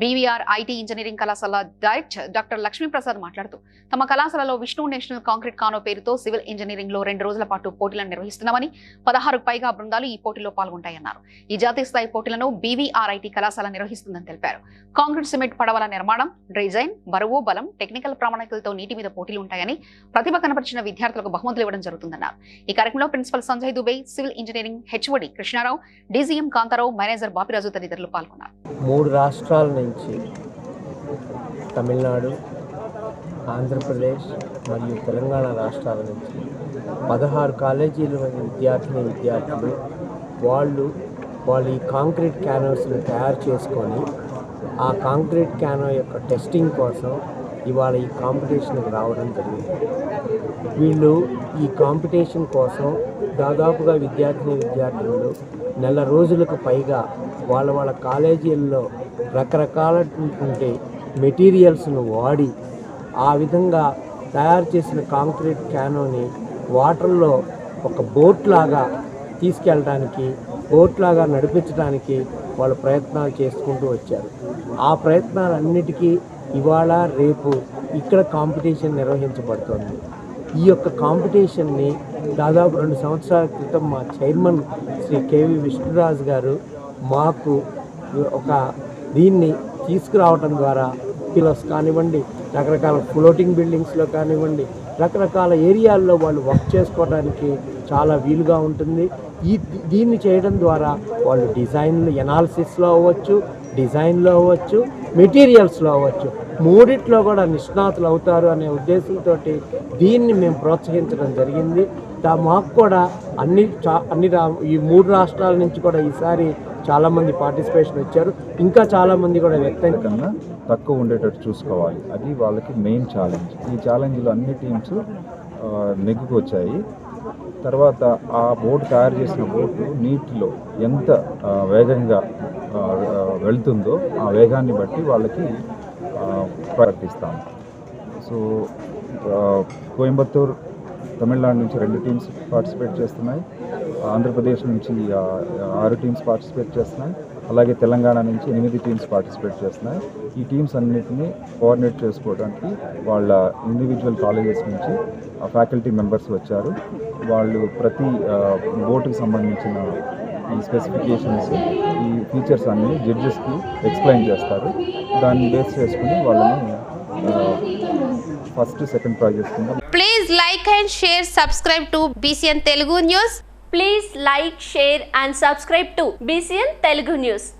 BVR IT engineering కళాశాల director doctor Lakshmiprasad మాట్లాడుతూ తమ కళాశాలలో విష్ణు నేషనల్ కాంక్రీట్ కానో పేరుతో సివిల్ ఇంజనీరింగ్లో రెండు రోజుల పాటు పోటీలను నిర్వహిస్తున్నామని పదహారుకు పైగా బృందాలు ఈ పోటీలో పాల్గొంటాయన్నారు. ఈ జాతీయ స్థాయి పోటీలను బీవీఆర్ ఐటీ కళాశాల నిర్వహిస్తుందని తెలిపారు. కాంక్రీట్ సిమెంట్ పడవల నిర్మాణం డిజైన్ బరువు బలం టెక్నికల్ ప్రామాణికలతో నీటి మీద పోటీలు ఉంటాయని ప్రతిభ కనపరిచిన విద్యార్థులకు బహుమతులు ఇవ్వడం జరుగుతుందన్నారు. ఈ కార్యక్రమంలో principal Sanjay Dubey civil engineering HOD Krishnarao DGM Kantharao manager Bapiraju తదితరులు పాల్గొన్నారు. మూడు రాష్ట్రాల నుంచి తమిళనాడు ఆంధ్రప్రదేశ్ మరియు తెలంగాణ రాష్ట్రాల నుంచి పదహారు కాలేజీల విద్యార్థిని విద్యార్థులు వాళ్ళు వాళ్ళు ఈ కాంక్రీట్ క్యానోస్ని తయారు చేసుకొని ఆ కాంక్రీట్ క్యానో యొక్క టెస్టింగ్ కోసం ఇవాళ ఈ కాంపిటీషన్కి రావడం జరిగింది. వీళ్ళు ఈ కాంపిటీషన్ కోసం దాదాపుగా విద్యార్థిని విద్యార్థులు నెల రోజులకు పైగా వాళ్ళ వాళ్ళ కాలేజీల్లో రకరకాలటువంటి మెటీరియల్స్ను వాడి ఆ విధంగా తయారు చేసిన కాంక్రీట్ క్యానోని వాటర్లో ఒక బోట్ లాగా తీసుకెళ్ళడానికి బోట్ లాగా నడిపించడానికి వాళ్ళు ప్రయత్నాలు చేసుకుంటూ వచ్చారు. ఆ ప్రయత్నాలన్నిటికీ ఇవాళ రేపు ఇక్కడ కాంపిటీషన్ నిర్వహించబడుతోంది. ఈ యొక్క కాంపిటీషన్ని దాదాపు రెండు సంవత్సరాల క్రితం మా చైర్మన్ శ్రీ కేవి విష్ణురాజు గారు మాకు ఒక దీన్ని తీసుకురావటం ద్వారా పిల్లర్స్ కానివ్వండి రకరకాల ఫ్లోటింగ్ బిల్డింగ్స్లో కానివ్వండి రకరకాల ఏరియాల్లో వాళ్ళు వర్క్ చేసుకోవడానికి చాలా వీలుగా ఉంటుంది. ఈ దీన్ని చేయడం ద్వారా వాళ్ళు డిజైన్లు ఎనాలిసిస్లో అవ్వచ్చు డిజైన్లో అవ్వచ్చు మెటీరియల్స్లో అవ్వచ్చు. మూడిట్లో కూడా నిష్ణాతులు అవుతారు అనే ఉద్దేశంతో దీన్ని మేము ప్రోత్సహించడం జరిగింది. మాకు కూడా అన్ని చా అన్ని రా ఈ మూడు రాష్ట్రాల నుంచి కూడా ఈసారి చాలామంది పార్టిసిపేషన్ వచ్చారు. ఇంకా చాలామంది కూడా వ్యక్తం కన్నా తక్కువ ఉండేటట్టు చూసుకోవాలి. అది వాళ్ళకి మెయిన్ ఛాలెంజ్ ఈ ఛాలెంజ్లో అన్ని టీమ్స్ నెగ్గుకు వచ్చాయి తర్వాత ఆ బోట్ తయారు చేసిన బోటు నీటిలో ఎంత వేగంగా వెళ్తుందో ఆ వేగాన్ని బట్టి వాళ్ళకి ప్రకటిస్తాం సో కోయంబత్తూర్ తమిళనాడు నుంచి రెండు టీమ్స్ పార్టిసిపేట్ చేస్తున్నాయి. ఆంధ్రప్రదేశ్ నుంచి ఆరు టీమ్స్ పార్టిసిపేట్ చేస్తున్నాయి. అలాగే తెలంగాణ నుంచి ఎనిమిది టీమ్స్ పార్టిసిపేట్ చేస్తున్నాయి. ఈ టీమ్స్ అన్నిటిని కోఆర్డినేట్ చేసుకోవడానికి వాళ్ళ ఇండివిజువల్ కాలేజెస్ నుంచి ఫ్యాకల్టీ మెంబర్స్ వచ్చారు. వాళ్ళు ప్రతి బోటుకి సంబంధించిన ఈ స్పెసిఫికేషన్స్ ఈ ఫీచర్స్ అన్ని జడ్జెస్కి ఎక్స్ప్లెయిన్ చేస్తారు దాన్ని బేస్ చేసుకుని వాళ్ళని ఫస్ట్ సెకండ్ ప్రైజెస్ కింద Please like and share, subscribe to BCN Telugu News. Please like, share and subscribe to BCN Telugu News.